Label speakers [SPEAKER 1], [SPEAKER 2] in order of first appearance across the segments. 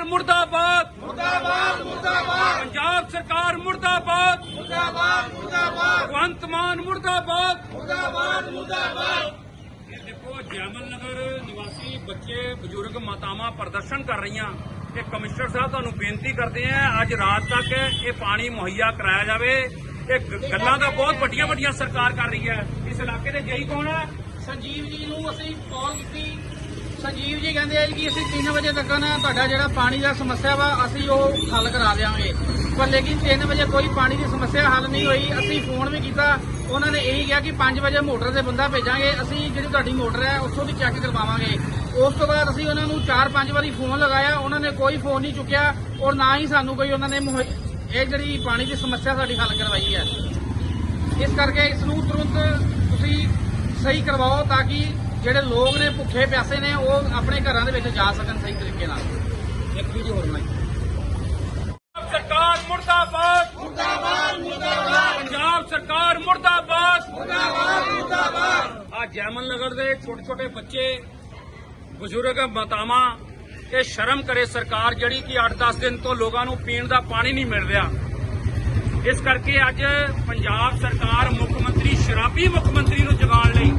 [SPEAKER 1] ਸਰਕਾਰ ਮੁਰਦਾਬਾਦ। ਮੁਰਦਾਬਾਦ ਮੁਰਦਾਬਾਦ ਪੰਜਾਬ ਸਰਕਾਰ ਮੁਰਦਾਬਾਦ। ਮੁਰਦਾਬਾਦ ਮੁਰਦਾਬਾਦ ਭਗਵੰਤ ਮਾਨ ਮੁਰਦਾਬਾਦ। ਮੁਰਦਾਬਾਦ ਮੁਰਦਾਬਾਦ ਇਹ ਦੇਖੋ ਜੈਮਲ ਨਗਰ ਨਿਵਾਸੀ ਬੱਚੇ, ਬਜ਼ੁਰਗ ਮਾਤਾਵਾਂ ਪ੍ਰਦਰਸ਼ਨ ਕਰ ਰਹੀਆਂ। ਇਹ ਕਮਿਸ਼ਨਰ ਸਾਹਿਬ ਤੁਹਾਨੂੰ ਬੇਨਤੀ ਕਰਦੇ ਆ, ਅੱਜ ਰਾਤ ਤੱਕ ਇਹ ਪਾਣੀ ਮੁਹੱਈਆ ਕਰਾਇਆ ਜਾਵੇ। ਇਹ ਗੱਲਾਂ ਦਾ ਬਹੁਤ ਵੱਡੀਆਂ ਵੱਡੀਆਂ ਸਰਕਾਰ ਕਰ ਰਹੀ ਹੈ। ਇਸ ਇਲਾਕੇ ਦੇ ਜਈ ਕੌਣ ਹੈ
[SPEAKER 2] ਸੰਜੀਵ ਜੀ ਨੂੰ ਅਸੀਂ ਕਾਲ ਕੀਤੀ। ਸੰਜੀਵ ਜੀ ਕਹਿੰਦੇ ਆ ਕਿ ਅਸੀਂ 3 ਵਜੇ ਤੱਕ ਨਾ ਤੁਹਾਡਾ ਜਿਹੜਾ ਪਾਣੀ ਦਾ ਸਮੱਸਿਆ ਵਾ, ਅਸੀਂ ਉਹ ਹੱਲ ਕਰਾ ਦੇਵਾਂਗੇ ਪਰ ਲੇਕਿਨ 3 ਵਜੇ ਕੋਈ ਪਾਣੀ ਦੀ ਸਮੱਸਿਆ ਹੱਲ ਨਹੀਂ ਹੋਈ। ਅਸੀਂ ਫੋਨ ਵੀ ਕੀਤਾ। ਉਹਨਾਂ ਨੇ ਇਹੀ ਕਿਹਾ ਕਿ 5 ਵਜੇ ਮੋਟਰ ਦੇ ਬੰਦਾ ਭੇਜਾਂਗੇ। ਅਸੀਂ ਜਿਹੜੀ ਤੁਹਾਡੀ ਮੋਟਰ ਹੈ, ਉੱਥੋਂ ਦੀ ਚੈੱਕ ਕਰਵਾਵਾਂਗੇ। ਉਸ ਤੋਂ ਬਾਅਦ ਅਸੀਂ ਉਹਨਾਂ ਨੂੰ 4-5 ਵਾਰੀ ਫੋਨ ਲਗਾਇਆ। ਉਹਨਾਂ ਨੇ ਕੋਈ ਫੋਨ ਨਹੀਂ ਚੁੱਕਿਆ ਔਰ ਨਾ ਹੀ ਸਾਨੂੰ ਕੋਈ ਉਹਨਾਂ ਨੇ ਇਹ ਜਿਹੜੀ ਪਾਣੀ ਦੀ ਸਮੱਸਿਆ ਸਾਡੀ ਹੱਲ ਕਰਵਾਈ ਹੈ। ਇਸ ਕਰਕੇ ਇਸ ਨੂੰ ਤੁਰੰਤ ਤੁਸੀਂ ਸਹੀ ਕਰਵਾਓ ਤਾਂ ਕਿ ਜਿਹੜੇ ਲੋਕ ਨੇ ਭੁੱਖੇ ਪਿਆਸੇ ਨੇ ਉਹ ਆਪਣੇ ਘਰਾਂ ਦੇ ਵਿੱਚ ਜਾ ਸਕਣ ਸਹੀ ਤਰੀਕੇ ਨਾਲ। ਇੱਕ ਵੀਡੀਓ ਹੋਰ
[SPEAKER 1] ਪੰਜਾਬ ਸਰਕਾਰ ਮੁਰਦਾਬਾਦ। ਮੁਰਦਾਬਾਦ ਮੁਰਦਾਬਾਦ। ਪੰਜਾਬ ਸਰਕਾਰ ਮੁਰਦਾਬਾਦ। ਮੁਰਦਾਬਾਦ ਮੁਰਦਾਬਾਦ। ਆ ਜੈਮਲ ਨਗਰ ਦੇ ਛੋਟੇ ਛੋਟੇ ਬੱਚੇ ਬਜ਼ੁਰਗ ਮਾਤਾਵਾਂ ਇਹ ਸ਼ਰਮ ਕਰੇ ਸਰਕਾਰ ਜਿਹੜੀ ਕਿ 8-10 ਦਿਨ ਤੋਂ ਲੋਕਾਂ ਨੂੰ ਪੀਣ ਦਾ ਪਾਣੀ ਨਹੀਂ ਮਿਲ ਰਿਹਾ। ਇਸ ਕਰਕੇ ਅੱਜ ਪੰਜਾਬ ਸਰਕਾਰ ਮੁੱਖ ਮੰਤਰੀ ਸ਼ਰਾਬੀ ਮੁੱਖ ਮੰਤਰੀ ਨੂੰ ਜਗਾਉਣ ਲਈ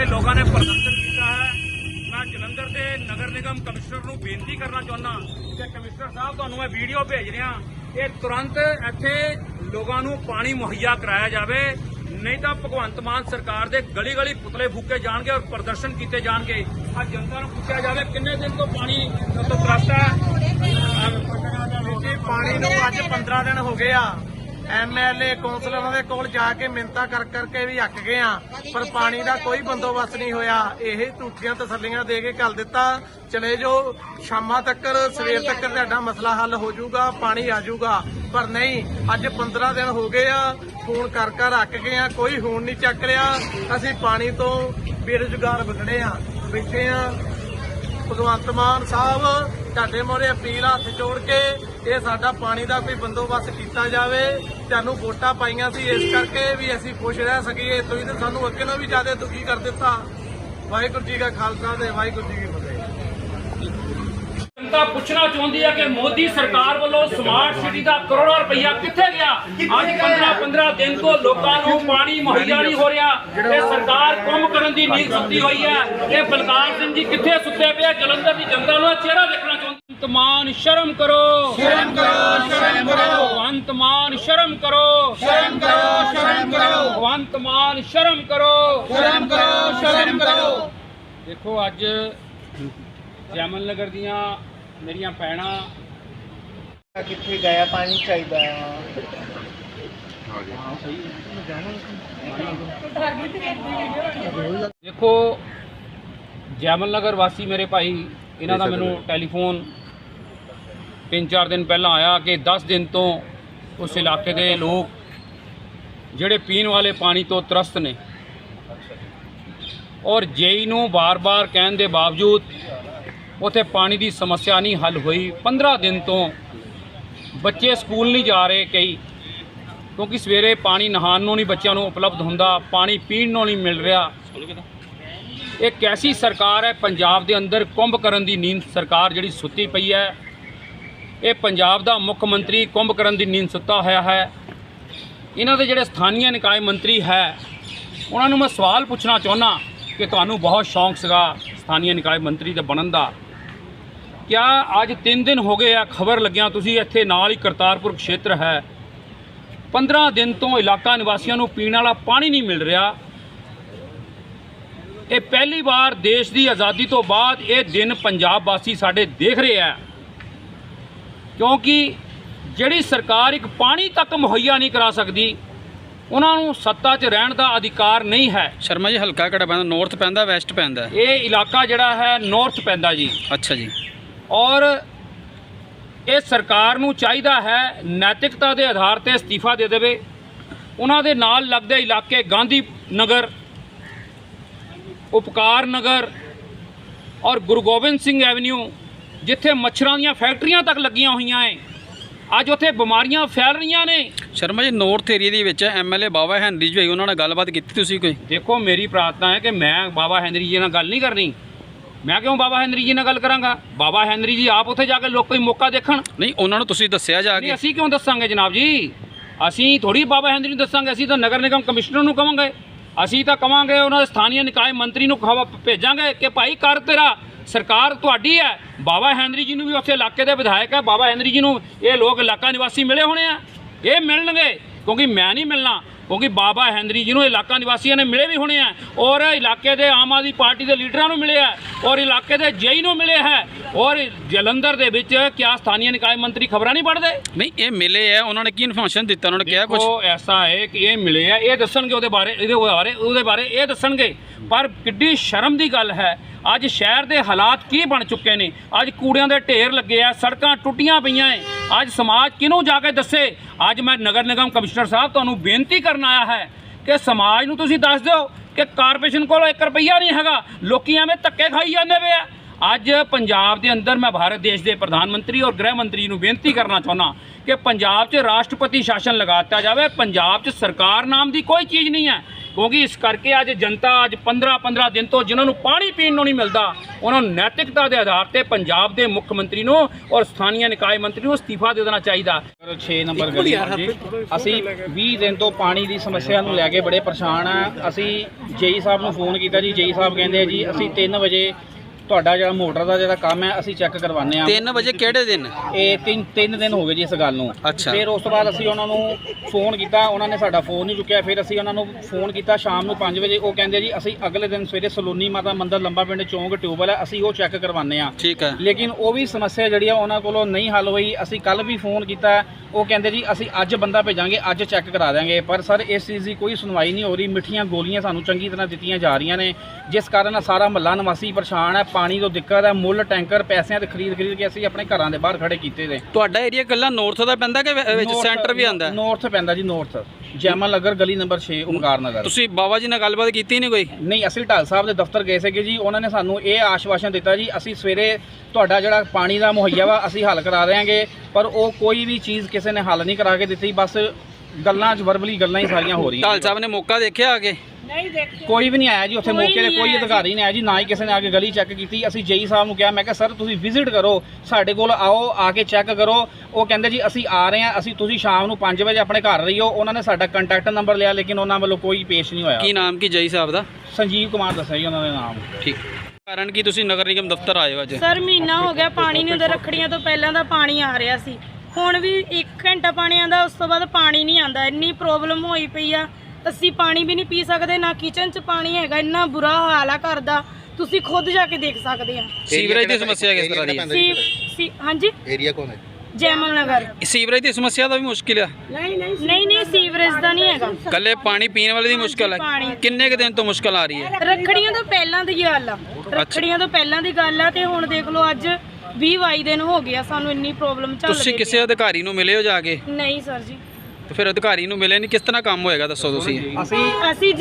[SPEAKER 1] ਇਹ ਲੋਕਾਂ ਨੇ ਪ੍ਰਦਰਸ਼ਨ ਕੀਤਾ ਹੈ। ਮੈਂ ਜਲੰਧਰ ਦੇ ਨਗਰ ਨਿਗਮ ਕਮਿਸ਼ਨਰ ਨੂੰ ਬੇਨਤੀ ਕਰਨਾ ਚਾਹੁੰਦਾ ਕਿ ਕਮਿਸ਼ਨਰ ਸਾਹਿਬ ਤੁਹਾਨੂੰ ਮੈਂ ਵੀਡੀਓ ਭੇਜ ਰਿਹਾ। ਇਹ ਤੁਰੰਤ ਇੱਥੇ ਲੋਕਾਂ ਨੂੰ ਪਾਣੀ ਮੁਹੱਈਆ ਕਰਾਇਆ ਜਾਵੇ। ਨਹੀਂ ਤਾਂ ਭਗਵੰਤ ਮਾਨ ਸਰਕਾਰ ਦੇ ਗਲੀ ਗਲੀ ਪੁਤਲੇ ਫੂਕੇ ਜਾਣਗੇ ਔਰ ਪ੍ਰਦਰਸ਼ਨ ਕੀਤੇ ਜਾਣਗੇ। ਆ ਜਨਤਾ ਨੂੰ ਪੁੱਛਿਆ ਜਾਵੇ ਕਿੰਨੇ ਦਿਨ ਤੋਂ ਪਾਣੀ ਤੋਂ ਤਰਸਦਾ ਹੈ।
[SPEAKER 3] ਪਾਣੀ ਨੂੰ ਅੱਜ 15 ਦਿਨ ਹੋ ਗਏ ਆ। ਐਮਐਲਏ ਕੌਂਸਲਰਾਂ ਦੇ ਕੋਲ ਜਾ ਕੇ ਮਿੰਤਾ ਕਰ ਕਰਕੇ ਵੀ ਅੱਕ ਗਏ ਆ। ਪਰ ਪਾਣੀ ਦਾ ਕੋਈ ਬੰਦੋਬਸਤ ਨਹੀਂ ਹੋਇਆ। ਇਹ ਝੂਠੀਆਂ ਤਸੱਲੀਆਂ ਦੇ ਕੇ ਘੱਲ ਦਿੱਤਾ। ਚਲੇ ਜੋ ਸ਼ਾਮਾਂ ਤੱਕ ਸਵੇਰ ਤੱਕ ਤੁਹਾਡਾ ਮਸਲਾ ਹੱਲ ਹੋ ਜਾਊਗਾ, ਪਾਣੀ ਆ ਜਾਊਗਾ। ਪਰ ਨਹੀਂ, ਅੱਜ 15 ਦਿਨ ਹੋ ਗਏ ਆ। ਫੋਨ ਕਰ ਕਰ ਅੱਕ ਗਏ ਆ। ਕੋਈ ਫੋਨ ਨਹੀਂ ਚੱਕ ਰਿਹਾ। ਅਸੀਂ ਪਾਣੀ ਤੋਂ ਬੇਰੁਜ਼ਗਾਰ ਬਗੜੇ ਆ। ਬੈਠੇ ਆ। ਭਗਵੰਤ ਮਾਨ ਸਾਹਿਬ, ਤੁਹਾਡੇ ਮੋਰੇ ਅਪੀਲ ਹੱਥ ਜੋੜ ਕੇ ਇਹ ਸਾਡਾ ਪਾਣੀ ਦਾ ਕੋਈ ਬੰਦੋਬਸਤ ਕੀਤਾ ਜਾਵੇ। ਤੁਹਾਨੂੰ ਵੋਟਾਂ ਪਾਈਆਂ ਸੀ, ਇਸ ਕਰਕੇ ਵੀ ਅਸੀਂ ਖੁਸ਼ ਰਹਿ ਸਕੀਏ। ਤੁਸੀਂ ਤਾਂ ਸਾਨੂੰ ਅੱਗੇ ਨਾਲੋਂ ਵੀ ਜ਼ਿਆਦਾ ਦੁਖੀ ਕਰ ਦਿੱਤਾ। ਵਾਹਿਗੁਰੂ ਜੀ ਕਾ ਖਾਲਸਾ ਤੇ ਵਾਹਿਗੁਰੂ ਜੀ ਕੀ ਫਤਿਹ।
[SPEAKER 1] ਜਨਤਾ ਪੁੱਛਣਾ ਚਾਹੁੰਦੀ ਹੈ ਕਿ ਮੋਦੀ ਸਰਕਾਰ ਵੱਲੋਂ ਸਮਾਰਟ ਸਿਟੀ ਦਾ ਕਰੋੜਾਂ ਰੁਪਈਆ ਕਿੱਥੇ ਗਿਆ? ਅੱਜ 15 15 ਦਿਨ ਤੋਂ ਲੋਕਾਂ ਨੂੰ ਪਾਣੀ ਮੁਹੱਈਆ ਨਹੀਂ ਹੋ ਰਿਹਾ। ਇਹ ਸਰਕਾਰ ਕੰਮ ਕਰਨ ਦੀ ਨੀਂਦ ਸੁੱਤੀ ਹੋਈ ਹੈ। ਇਹ ਬਲਕਾਰ ਸਿੰਘ ਜੀ ਕਿੱਥੇ ਸੁੱਤੇ ਪਏ? ਜਲੰਧਰ ਦੀ ਜਨਤਾ ਨੂੰ ਚਿਹਰਾ ਦੇਖਣਾ ਚਾਹੁੰਦੀ ਭਗਵੰਤ ਮਾਨ ਸ਼ਰਮ ਕਰੋ। ਸ਼ਰਮ ਕਰੋ ਸ਼ਰਮ ਕਰੋ। ਭਗਵੰਤ ਮਾਨ ਸ਼ਰਮ ਕਰੋ। ਸ਼ਰਮ ਕਰੋ ਸ਼ਰਮ ਕਰੋ। ਭਗਵੰਤ ਮਾਨ ਸ਼ਰਮ ਕਰੋ। ਸ਼ਰਮ ਕਰੋ ਸ਼ਰਮ ਕਰੋ। ਦੇਖੋ ਅੱਜ ਜੈਮਲ ਨਗਰ ਦੀਆਂ ਮੇਰੀਆਂ ਭੈਣਾਂ
[SPEAKER 3] ਕਿੱਥੇ ਗਿਆ ਪਾਣੀ ਚਾਹੀਦਾ
[SPEAKER 1] ਦੇਖੋ ਜੈਮਲ ਨਗਰ ਵਾਸੀ ਮੇਰੇ ਭਾਈ ਇਹਨਾਂ ਦਾ ਮੈਨੂੰ ਟੈਲੀਫੋਨ ਤਿੰਨ ਚਾਰ ਦਿਨ ਪਹਿਲਾਂ ਆਇਆ ਕਿ 10 ਦਿਨ ਤੋਂ ਉਸ ਇਲਾਕੇ ਦੇ ਲੋਕ ਜਿਹੜੇ ਪੀਣ ਵਾਲੇ ਪਾਣੀ ਤੋਂ ਤਰਸਤ ਨੇ। ਔਰ ਜੇਈ ਨੂੰ ਬਾਰ-ਬਾਰ ਕਹਿਣ ਦੇ ਬਾਵਜੂਦ ਉਥੇ ਪਾਣੀ ਦੀ ਸਮੱਸਿਆ ਨਹੀਂ ਹੱਲ ਹੋਈ। 15 ਦਿਨ ਤੋਂ ਬੱਚੇ ਸਕੂਲ ਨਹੀਂ ਜਾ ਰਹੇ ਕਈ ਕਿਉਂਕਿ ਸਵੇਰੇ ਪਾਣੀ ਨਹਾਉਣ ਨੂੰ ਨਹੀਂ ਬੱਚਿਆਂ ਨੂੰ ਉਪਲਬਧ ਹੁੰਦਾ ਪਾਣੀ ਪੀਣ ਨੂੰ ਨਹੀਂ ਮਿਲ ਰਿਹਾ। ਇੱਕ ਐਸੀ ਸਰਕਾਰ ਹੈ ਪੰਜਾਬ ਦੇ ਅੰਦਰ ਕੁੰਭ ਕਰਨ ਦੀ ਨੀਂਦ ਸਰਕਾਰ ਜਿਹੜੀ ਸੁੱਤੀ ਪਈ ਹੈ। ਇਹ ਪੰਜਾਬ ਦਾ ਮੁੱਖ ਮੰਤਰੀ ਕੁੰਭ ਕਰਨ ਦੀ ਨੀਂਦ ਸੁੱਤਾ ਹੋਇਆ ਹੈ। ਇਹਨਾਂ ਦੇ ਜਿਹੜੇ ਸਥਾਨੀय ਨਿਕਾਏ ਮੰਤਰੀ ਹੈ ਉਹਨਾਂ ਨੂੰ ਮੈਂ ਸਵਾਲ ਪੁੱਛਣਾ ਚਾਹੁੰਦਾ ਕਿ ਤੁਹਾਨੂੰ ਬਹੁਤ ਸ਼ੌਂਕ ਸੀਗਾ ਸਥਾਨੀय ਨਿਕਾਏ ਮੰਤਰੀ ਦੇ ਬਣਨ ਦਾ। ਕਿਆ ਅੱਜ 3 ਦਿਨ ਹੋ ਗਏ ਆ ਖਬਰ ਲੱਗਿਆ ਤੁਸੀਂ ਇੱਥੇ ਨਾਲ ਹੀ ਕਰਤਾਰਪੁਰ ਖੇਤਰ ਹੈ। 15 ਦਿਨ ਤੋਂ ਇਲਾਕਾ ਨਿਵਾਸੀਆਂ ਨੂੰ ਪੀਣ ਵਾਲਾ ਪਾਣੀ ਨਹੀਂ ਮਿਲ ਰਿਹਾ। ਇਹ ਪਹਿਲੀ ਵਾਰ ਦੇਸ਼ ਦੀ ਆਜ਼ਾਦੀ ਤੋਂ ਬਾਅਦ ਇਹ ਦਿਨ ਪੰਜਾਬ ਵਾਸੀ ਸਾਡੇ ਦੇਖ ਰਹੇ ਆ। ਕਿਉਂਕਿ ਜਿਹੜੀ ਸਰਕਾਰ ਇੱਕ ਪਾਣੀ ਤੱਕ ਮੁਹੱਈਆ ਨਹੀਂ ਕਰਾ ਸਕਦੀ ਉਹਨਾਂ ਨੂੰ ਸੱਤਾ 'ਚ ਰਹਿਣ ਦਾ ਅਧਿਕਾਰ ਨਹੀਂ ਹੈ।
[SPEAKER 4] ਸ਼ਰਮਾ ਜੀ ਹਲਕਾ ਕਿਹੜਾ ਪੈਂਦਾ? ਨਾਰਥ ਪੈਂਦਾ ਵੈਸਟ ਪੈਂਦਾ?
[SPEAKER 1] ਇਹ ਇਲਾਕਾ ਜਿਹੜਾ ਹੈ ਨਾਰਥ ਪੈਂਦਾ ਜੀ।
[SPEAKER 4] ਅੱਛਾ ਜੀ।
[SPEAKER 1] ਔਰ ਇਹ ਸਰਕਾਰ ਨੂੰ ਚਾਹੀਦਾ ਹੈ ਨੈਤਿਕਤਾ ਦੇ ਆਧਾਰ ਤੇ ਅਸਤੀਫਾ ਦੇ ਦੇਵੇ। ਉਹਨਾਂ ਦੇ ਨਾਲ ਲੱਗਦੇ ਇਲਾਕੇ ਗਾਂਧੀ ਨਗਰ ਉਪਕਾਰ ਨਗਰ ਔਰ ਗੁਰੂ ਗੋਬਿੰਦ ਸਿੰਘ ਐਵਨਿਊ ਜਿੱਥੇ ਮੱਛਰਾਂ ਦੀਆਂ ਫੈਕਟਰੀਆਂ ਤੱਕ ਲੱਗੀਆਂ ਹੋਈਆਂ ਐ। ਅੱਜ ਉੱਥੇ ਬਿਮਾਰੀਆਂ ਫੈਲ ਰਹੀਆਂ ਨੇ।
[SPEAKER 4] ਸ਼ਰਮਾ ਜੀ ਨਾਰਥ ਏਰੀਆ ਦੇ ਵਿੱਚ ਐਮਐਲਏ ਬਾਬਾ ਹੈਨਰੀ ਜੀ ਉਹਨਾਂ ਨਾਲ ਗੱਲਬਾਤ ਕੀਤੀ ਤੁਸੀਂ ਕੋਈ?
[SPEAKER 1] ਦੇਖੋ ਮੇਰੀ ਪ੍ਰਾਰਥਨਾ ਹੈ ਕਿ ਮੈਂ ਬਾਬਾ ਹੈਨਰੀ ਜੀ ਨਾਲ ਗੱਲ ਨਹੀਂ ਕਰਨੀ। ਮੈਂ ਕਿਉਂ ਬਾਬਾ ਹੈਨਰੀ ਜੀ ਨਾਲ ਗੱਲ ਕਰਾਂਗਾ? ਬਾਬਾ ਹੈਨਰੀ ਜੀ ਆਪ ਉੱਥੇ ਜਾ ਕੇ ਲੋਕ ਕੋਈ ਮੌਕਾ ਦੇਖਣ?
[SPEAKER 4] ਨਹੀਂ ਉਹਨਾਂ ਨੂੰ ਤੁਸੀਂ ਦੱਸਿਆ ਜਾ
[SPEAKER 1] ਨਹੀਂ
[SPEAKER 4] ਕੇ।
[SPEAKER 1] ਅਸੀਂ ਕਿਉਂ ਦੱਸਾਂਗੇ ਜਨਾਬ ਜੀ? ਅਸੀਂ ਥੋੜੀ ਬਾਬਾ ਹੈਨਰੀ ਨੂੰ ਦੱਸਾਂਗੇ ਅਸੀਂ ਤਾਂ ਨਗਰ ਨਿਗਮ ਕਮਿਸ਼ਨਰ ਨੂੰ ਕਵਾਂਗੇ। ਅਸੀਂ ਤਾਂ ਕਵਾਂਗੇ ਉਹਨਾਂ ਦੇ ਸਥਾਨੀय ਨਿਕਾਏ ਮੰਤਰੀ ਨੂੰ ਖਵਾ ਭੇਜਾਂਗੇ ਕਿ ਭਾਈ ਕਰ ਤੇਰਾ ਸਰਕਾਰ ਤੁਹਾਡੀ ਹੈ। ਬਾਬਾ ਹੈਨਰੀ ਜੀ ਨੂੰ ਵੀ ਉੱਥੇ ਇਲਾਕੇ ਦੇ ਵਿਧਾਇਕ ਹੈ ਬਾਬਾ ਹੈਨਰੀ ਜੀ ਨੂੰ ਇਹ ਲੋਕ ਇਲਾਕਾ ਨਿਵਾਸੀ ਮਿਲੇ ਹੋਣੇ ਆ। ਇਹ ਮਿਲਣਗੇ ਕਿਉਂਕਿ ਮੈਂ ਨਹੀਂ ਮਿਲਣਾ। ਕਿਉਂਕਿ ਬਾਬਾ ਹੈਨਰੀ ਜੀ ਨੂੰ ਇਲਾਕਾ ਨਿਵਾਸੀਆਂ ਨੇ ਮਿਲੇ ਵੀ ਹੋਣੇ ਆ ਔਰ ਇਲਾਕੇ ਦੇ ਆਮ ਆਦਮੀ ਪਾਰਟੀ ਦੇ ਲੀਡਰਾਂ ਨੂੰ ਮਿਲੇ ਆ ਔਰ ਇਲਾਕੇ ਦੇ ਜੇਈ ਨੂੰ ਮਿਲੇ ਹੈ ਔਰ ਜਲੰਧਰ ਦੇ ਵਿੱਚ ਕਿਆ ਸਥਾਨੀय ਨਿਕਾਏ ਮੰਤਰੀ ਖਬਰਾਂ ਨਹੀਂ ਪੜ੍ਹਦੇ?
[SPEAKER 4] ਨਹੀਂ ਇਹ ਮਿਲੇ ਆ ਉਹਨਾਂ ਨੇ ਕੀ ਇਨਫੋਰਮੇਸ਼ਨ ਦਿੱਤਾ? ਉਹਨਾਂ ਨੇ ਕਿਹਾ ਕੁਝ
[SPEAKER 1] ਉਹ ਐਸਾ ਹੈ ਕਿ ਇਹ ਮਿਲੇ ਆ ਇਹ ਦੱਸਣਗੇ ਉਹਦੇ ਬਾਰੇ ਇਹਦੇ ਬਾਰੇ ਉਹਦੇ ਬਾਰੇ ਇਹ ਦੱਸਣਗੇ। ਪਰ ਕਿੱਡੀ ਸ਼ਰਮ ਦੀ ਗੱਲ ਹੈ ਅੱਜ ਸ਼ਹਿਰ ਦੇ ਹਾਲਾਤ ਕੀ ਬਣ ਚੁੱਕੇ ਨੇ? ਅੱਜ ਕੂੜਿਆਂ ਦੇ ਢੇਰ ਲੱਗੇ ਆ ਸੜਕਾਂ ਟੁੱਟੀਆਂ ਪਈਆਂ ਐ ਅੱਜ ਸਮਾਜ ਕਿਹਨੂੰ ਜਾ ਕੇ ਦੱਸੇ? ਅੱਜ ਮੈਂ ਨਗਰ ਨਿਗਮ ਕਮਿਸ਼ਨਰ ਸਾਹਿਬ ਤੁਹਾਨੂੰ ਬੇਨਤੀ ਕਰਨ ਆਇਆ ਹੈ ਕਿ ਸਮਾਜ ਨੂੰ ਤੁਸੀਂ ਦੱਸ ਦਿਓ ਕਿ ਕਾਰਪੋਰੇਸ਼ਨ ਕੋਲ 1 ਰੁਪਈਆ ਨਹੀਂ ਹੈਗਾ। ਲੋਕੀ ਐਵੇਂ ਧੱਕੇ ਖਾਈ ਜਾਂਦੇ ਪਏ ਆ। ਅੱਜ ਪੰਜਾਬ ਦੇ ਅੰਦਰ ਮੈਂ ਭਾਰਤ ਦੇਸ਼ ਦੇ ਪ੍ਰਧਾਨ ਮੰਤਰੀ ਔਰ ਗ੍ਰਹਿ ਮੰਤਰੀ ਨੂੰ ਬੇਨਤੀ ਕਰਨਾ ਚਾਹੁੰਦਾ ਕਿ ਪੰਜਾਬ 'ਚ ਰਾਸ਼ਟਰਪਤੀ ਸ਼ਾਸਨ ਲਗਾ ਦਿੱਤਾ ਜਾਵੇ। ਪੰਜਾਬ 'ਚ ਸਰਕਾਰ ਨਾਮ ਦੀ ਕੋਈ ਚੀਜ਼ ਨਹੀਂ ਹੈ। ਕਿਉਂਕਿ ਇਸ ਕਰਕੇ ਅੱਜ ਜਨਤਾ ਅੱਜ 15-15 ਦਿਨ ਤੋਂ ਜਿਨ੍ਹਾਂ ਨੂੰ ਪਾਣੀ ਪੀਣ ਨੂੰ ਨਹੀਂ ਮਿਲਦਾ ਉਹਨਾਂ ਨੂੰ ਨੈਤਿਕਤਾ ਦੇ ਆਧਾਰ ਤੇ ਪੰਜਾਬ ਦੇ ਮੁੱਖ ਮੰਤਰੀ ਨੂੰ ਔਰ ਸਥਾਨੀय ਨਿਕਾਏ ਮੰਤਰੀ ਨੂੰ ਅਸਤੀਫਾ ਦੇ ਦੇਣਾ ਚਾਹੀਦਾ।
[SPEAKER 2] 6 ਨੰਬਰ ਗਲੀ ਜੀ ਅਸੀਂ 20 ਦਿਨ ਤੋਂ ਪਾਣੀ ਦੀ ਸਮੱਸਿਆ ਨੂੰ ਲੈ ਕੇ ਬੜੇ ਪਰੇਸ਼ਾਨ ਆ। ਅਸੀਂ ਜੇਈ ਸਾਹਿਬ ਨੂੰ ਫੋਨ ਕੀਤਾ ਜੀ ਜੇਈ ਸਾਹਿਬ ਕਹਿੰਦੇ ਆ ਜੀ ਅਸੀਂ 3 ਵਜੇ ਤੁਹਾਡਾ ਜਿਹੜਾ ਮੋਟਰ ਦਾ ਜਿਹੜਾ ਕੰਮ ਹੈ ਅਸੀਂ ਚੈੱਕ ਕਰਵਾਉਂਦੇ ਆ
[SPEAKER 4] 3 ਵਜੇ ਕਿਹੜੇ ਦਿਨ?
[SPEAKER 2] ਇਹ ਤਿੰਨ ਤਿੰਨ ਦਿਨ ਹੋ ਗਏ ਜੀ ਇਸ ਗੱਲ ਨੂੰ।
[SPEAKER 4] ਅੱਛਾ।
[SPEAKER 2] ਫਿਰ ਉਸ ਤੋਂ ਬਾਅਦ ਅਸੀਂ ਉਹਨਾਂ ਨੂੰ ਫੋਨ ਕੀਤਾ ਉਹਨਾਂ ਨੇ ਸਾਡਾ ਫੋਨ ਨਹੀਂ ਚੁੱਕਿਆ। ਫਿਰ ਅਸੀਂ ਉਹਨਾਂ ਨੂੰ ਫੋਨ ਕੀਤਾ ਸ਼ਾਮ ਨੂੰ 5 ਵਜੇ। ਉਹ ਕਹਿੰਦੇ ਜੀ ਅਸੀਂ ਅਗਲੇ ਦਿਨ ਸਵੇਰੇ ਸਲੋਨੀ ਮਾਤਾ ਮੰਦਿਰ ਲੰਬਾ ਪਿੰਡ ਚੌਂਕ ਟਿਊਬਲ ਹੈ ਅਸੀਂ ਉਹ ਚੈੱਕ ਕਰਵਾਉਂਦੇ ਆ
[SPEAKER 4] ਠੀਕ ਹੈ।
[SPEAKER 2] ਲੇਕਿਨ ਉਹ ਵੀ ਸਮੱਸਿਆ ਜਿਹੜੀ ਆ ਉਹਨਾਂ ਕੋਲੋਂ ਨਹੀਂ ਹੱਲ ਹੋਈ। ਅਸੀਂ ਕੱਲ ਵੀ ਫੋਨ ਕੀਤਾ। ਉਹ ਕਹਿੰਦੇ ਜੀ ਅਸੀਂ ਅੱਜ ਬੰਦਾ ਭੇਜਾਂਗੇ ਅੱਜ ਚੈੱਕ ਕਰਾ ਦਿਆਂਗੇ। ਪਰ ਸਰ ਇਸ ਚੀਜ਼ ਦੀ ਕੋਈ ਸੁਣਵਾਈ ਨਹੀਂ ਹੋ ਰਹੀ। ਮਿੱਠੀਆਂ ਗੋਲੀਆਂ ਸਾਨੂੰ ਚੰਗੀ ਤਰ੍ਹਾਂ ਦਿੱਤੀਆਂ ਜਾ ਰਹੀਆਂ ਨੇ। ਜਿਸ ਕਾਰਨ ਸਾਰਾ ਮਹੱਲਾ ਨਿਵਾਸੀ ਪਰੇਸ਼ਾਨ ਹੈ। ਪਾਣੀ ਤੋਂ ਦਿੱਕਤ ਹੈ ਮੁੱਲ ਟੈਂਕਰ ਪੈਸਿਆਂ ਤੇ ਖਰੀਦ ਖਰੀਦ ਕੇ ਅਸੀਂ ਆਪਣੇ ਘਰਾਂ ਦੇ ਬਾਹਰ ਖੜੇ ਕੀਤੇ ਨੇ।
[SPEAKER 4] ਤੁਹਾਡਾ ਏਰੀਆ ਕੱਲਾ ਨਾਰਥ ਦਾ ਪੈਂਦਾ ਕਿ ਵ- ਵਿੱਚ ਸੈਂਟਰ ਵੀ ਆਂਦਾ
[SPEAKER 2] ਨਾਰਥ ਪੈਂਦਾ ਜੀ ਨਾਰਥ ਜੈਮਨ ਨਗਰ ਗਲੀ ਨੰਬਰ 6 ਓਮਕਾਰ ਨਗਰ।
[SPEAKER 4] ਤੁਸੀਂ ਬਾਬਾ ਜੀ ਨਾਲ ਗੱਲਬਾਤ ਕੀਤੀ ਨਹੀਂ ਕੋਈ?
[SPEAKER 2] ਨਹੀਂ ਅਸੀਂ ਢਾਲ ਸਾਹਿਬ ਦੇ ਦਫ਼ਤਰ ਗਏ ਸੀਗੇ ਜੀ ਉਹਨਾਂ ਨੇ ਸਾਨੂੰ ਇਹ ਆਸ਼ਵਾਸਨ ਦਿੱਤਾ ਜੀ ਅਸੀਂ ਸਵੇਰੇ ਤੁਹਾਡਾ ਜਿਹੜਾ ਪਾਣੀ ਦਾ ਮੁਹੱਈਆ ਵਾ ਅਸੀਂ ਹੱਲ ਕਰਾ ਦੇਵਾਂਗੇ ਪਰ ਉਹ ਕੋਈ ਵੀ ਚੀਜ਼ ਕਿਸੇ ਨੇ ਹੱਲ ਨਹੀਂ ਕਰਾ ਕੇ ਦਿੱਤੀ ਬਸ ਗੱਲਾਂ 'ਚ ਵਰਬਲੀ ਗੱਲਾਂ ਹੀ ਸਾਰੀਆਂ ਹੋ ਰਹੀਆਂ।
[SPEAKER 4] ਢਾਲ ਸਾਹਿਬ ਨੇ ਮੌਕਾ ਦੇਖਿਆ ਆ ਕੇ?
[SPEAKER 2] ਕੋਈ ਵੀ ਨਹੀਂ ਆਇਆ ਜੀ ਉੱਥੇ
[SPEAKER 5] ਕੋਈ
[SPEAKER 2] ਮੌਕੇ ਤੇ
[SPEAKER 5] ਨਹੀਂ
[SPEAKER 2] ਕੋਈ
[SPEAKER 5] ਆਇਆ
[SPEAKER 2] ਅਧਿਕਾਰੀ ਨਹੀਂ ਆਇਆ ਜੀ ਨਾ ਹੀ ਕਿਸੇ ਨੇ ਆ ਕੇ ਗਲੀ ਚੈੱਕ ਕੀਤੀ। ਅਸੀਂ ਜੇਈ ਸਾਹਿਬ ਨੂੰ ਕਿਹਾ ਮੈਂ ਕਿਹਾ ਸਰ ਤੁਸੀਂ ਵਿਜ਼ਿਟ ਕਰੋ ਸਾਡੇ ਕੋਲ ਆਓ ਆ ਕੇ ਚੈੱਕ ਕਰੋ। ਉਹ ਕਹਿੰਦੇ ਜੀ ਅਸੀਂ ਆ ਰਹੇ ਹਾਂ ਅਸੀਂ ਤੁਸੀਂ ਸ਼ਾਮ ਨੂੰ 5 ਵਜੇ ਆਪਣੇ ਘਰ ਰਹੀਓ। ਉਹਨਾਂ ਨੇ ਸਾਡਾ ਕੰਟੈਕਟ ਨੰਬਰ ਲਿਆ ਲੇਕਿਨ ਉਹਨਾਂ ਵੱਲੋਂ ਕੋਈ ਪੇਸ਼ ਨਹੀਂ ਹੋਇਆ।
[SPEAKER 4] ਕੀ ਨਾਮ ਕੀ ਜਈ ਸਾਹਿਬ ਦਾ?
[SPEAKER 2] ਸੰਜੀਵ ਕੁਮਾਰ ਦੱਸਿਆ ਜੀ ਉਹਨਾਂ ਦੇ ਨਾਮ।
[SPEAKER 4] ਠੀਕ। ਕਾਰਨ ਕੀ ਤੁਸੀਂ ਨਗਰ ਨਿਗਮ ਦਫ਼ਤਰ ਆਏ ਹੋ ਅੱਜ?
[SPEAKER 5] ਸਰ ਮਹੀਨਾ ਹੋ ਗਿਆ ਪਾਣੀ ਨਹੀਂ ਉਹਦੇ ਰੱਖੜੀਆਂ ਤੋਂ ਪਹਿਲਾਂ ਦਾ ਪਾਣੀ ਆ ਰਿਹਾ ਸੀ। ਹੁਣ ਵੀ 1 ਘੰਟਾ ਪਾਣੀ ਆਂਦਾ ਉਸ ਤੋਂ ਬਾਅਦ ਪਾਣੀ ਨਹੀਂ ਆਂਦਾ ਇੰਨੀ ਪ੍ਰੋਬਲਮ ਹੋਈ ਪਈ ਆ। ਅਸੀਂ ਪਾਣੀ ਵੀ ਨਹੀਂ ਪੀ ਸਕਦੇ ਨਾ ਕਿਚਨ 'ਚ ਪਾਣੀ ਹੈਗਾ ਇੰਨਾ ਬੁਰਾ ਹਾਲ ਆ ਘਰ ਦਾ। ਤੁਸੀਂ ਖੁਦ ਜਾ ਕੇ ਦੇਖ ਸਕਦੇ ਆ।
[SPEAKER 4] ਸੀਵਰੇਜ ਦੀ ਸਮੱਸਿਆ ਕਿਸ ਤਰ੍ਹਾਂ ਦੀ ਹੈ?
[SPEAKER 5] ਸੀ ਸੀ ਹਾਂਜੀ?
[SPEAKER 6] ਏਰੀਆ ਕੌਣ ਹੈ?
[SPEAKER 5] ਜੈਮਲ ਨਗਰ।
[SPEAKER 4] ਸੀਵਰੇਜ ਦੀ ਸਮੱਸਿਆ ਦਾ ਵੀ ਮੁਸ਼ਕਿਲ ਆ।
[SPEAKER 5] ਨਹੀਂ ਨਹੀਂ ਸੀਵਰੇਜ ਦਾ ਨਹੀਂ ਹੈਗਾ।
[SPEAKER 4] ਕੱਲੇ ਪਾਣੀ ਪੀਣ ਵਾਲੇ ਦੀ ਮੁਸ਼ਕਿਲ ਹੈ
[SPEAKER 5] ਪਾਣੀ।
[SPEAKER 4] ਕਿੰਨੇ ਕੁ ਦਿਨ ਤੋਂ ਮੁਸ਼ਕਿਲ ਆ ਰਹੀ ਹੈ?
[SPEAKER 5] ਰੱਖੜੀਆਂ ਤੋਂ ਪਹਿਲਾਂ ਦੀ ਗੱਲ ਆ। ਰੱਖੜੀਆਂ ਤੋਂ ਪਹਿਲਾਂ ਦੀ ਗੱਲ ਆ ਤੇ ਹੁਣ ਦੇਖ ਲਓ ਅੱਜ 20 22 ਦਿਨ ਹੋ ਗਿਆ ਸਾਨੂੰ ਇੰਨੀ ਪ੍ਰੋਬਲਮ ਚੱਲ ਰਹੀ
[SPEAKER 4] ਤੁਸੀਂ ਕਿਸੇ ਅਧਿਕਾਰੀ ਨੂੰ ਮਿਲੇ ਹੋ ਜਾ ਕੇ?
[SPEAKER 5] ਨਹੀਂ ਸਰ ਜੀ।
[SPEAKER 4] ਤੇ ਫਿਰ ਅਧਿਕਾਰੀ ਨੂੰ ਮਿਲੇ ਨਹੀਂ ਕਿਸ ਤਰ੍ਹਾਂ ਕੰਮ ਹੋਏਗਾ ਦੱਸੋ ਤੁਸੀਂ?
[SPEAKER 2] ਅਸੀਂ
[SPEAKER 5] ਅਸੀਂ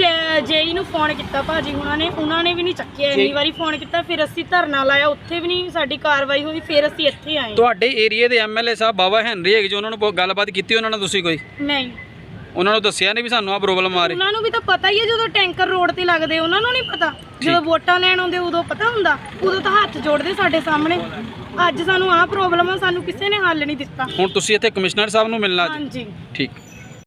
[SPEAKER 5] ਜੇਈ ਨੂੰ ਫੋਨ ਕੀਤਾ ਭਾਜੀ ਹੁਣਾਂ ਨੇ ਉਹਨਾਂ ਨੇ ਵੀ ਨਹੀਂ ਚੱਕਿਆ ਇੰਨੀ ਵਾਰੀ ਫੋਨ ਕੀਤਾ ਫਿਰ ਅਸੀਂ ਧਰਨਾ ਲਾਇਆ ਉੱਥੇ ਵੀ ਨਹੀਂ ਸਾਡੀ ਕਾਰਵਾਈ ਹੋਈ ਫਿਰ ਅਸੀਂ ਇੱਥੇ ਆਏ।
[SPEAKER 4] ਤੁਹਾਡੇ ਏਰੀਆ ਦੇ ਐਮਐਲਏ ਸਾਹਿਬ ਬਾਬਾ ਹੈਨਰੀ ਹੈਗੇ ਜੋ ਉਹਨਾਂ ਨੂੰ ਗੱਲਬਾਤ ਕੀਤੀ ਉਹਨਾਂ ਨਾਲ ਤੁਸੀਂ ਕੋਈ?
[SPEAKER 5] ਨਹੀਂ।
[SPEAKER 4] ਉਹਨਾਂ ਨੂੰ ਦੱਸਿਆ ਨਹੀਂ ਵੀ ਸਾਨੂੰ ਆ ਪ੍ਰੋਬਲਮ ਆ ਰਹੀ?
[SPEAKER 5] ਉਹਨਾਂ ਨੂੰ ਵੀ ਤਾਂ ਪਤਾ ਹੀ ਹੈ ਜਦੋਂ ਟੈਂਕਰ ਰੋਡ ਤੇ ਲੱਗਦੇ ਉਹਨਾਂ ਨੂੰ ਨਹੀਂ ਪਤਾ। ਜਦੋਂ ਵੋਟਾਂ ਲੈਣ ਆਉਂਦੇ ਉਦੋਂ ਪਤਾ ਹੁੰਦਾ। ਉਦੋਂ ਤਾਂ ਹੱਥ ਜੋੜਦੇ ਸਾਡੇ ਸਾਹਮਣੇ। ਅੱਜ ਸਾਨੂੰ ਆਹ ਪ੍ਰੋਬਲਮ ਆ ਸਾਨੂੰ ਕਿਸੇ ਨੇ ਹੱਲ ਨਹੀਂ ਦਿੱਤਾ।
[SPEAKER 4] ਹੁਣ ਤੁਸੀਂ ਇੱਥੇ ਕਮਿਸ਼ਨਰ ਸਾਹਿਬ ਨੂੰ ਮਿਲਣਾ ਅੱਜ
[SPEAKER 5] ਹਾਂਜੀ।
[SPEAKER 4] ਠੀਕ।